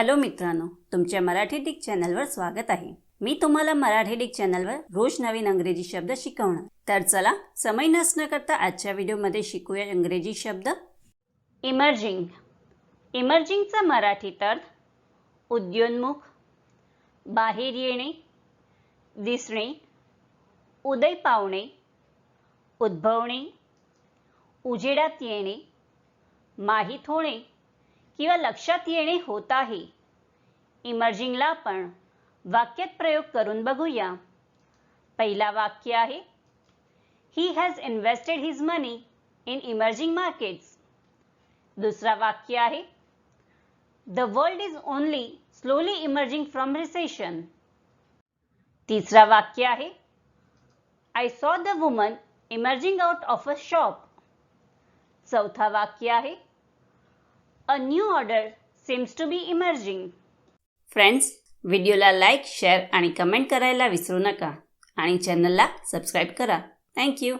Hello मित्रांनो तुमच्या Marathi Dick चॅनलवर स्वागत आहे. मी तुम्हाला मराठी डिक चॅनलवर रोज नवीन अंग्रेजी शब्द शिकवणार. तर चला समय नसणं करता आजच्या व्हिडिओमध्ये शिकूया इंग्रजी शब्द. इमर्जिंग इमर्जिंगचा मराठीत अर्थ उद्योन्मुख बाहेर येणे दिसणे उदय पावणे उद्भवणे उजेडात येणे माहीत होणे किंवा लक्षात येणे होत आहे. इमर्जिंगला आपण वाक्यात प्रयोग करून बघूया. पहिला वाक्य आहे he has invested his money in emerging markets दुसरा वाक्य आहे the world is only slowly emerging from recession तिसरा वाक्य आहे I saw the woman emerging out of a shop चौथा वाक्य आहे a new order seems to be emerging friends व्हिडिओला लाईक शेअर आणि कमेंट करायला विसरू नका. आणि चॅनलला सबस्क्राईब करा. थँक्यू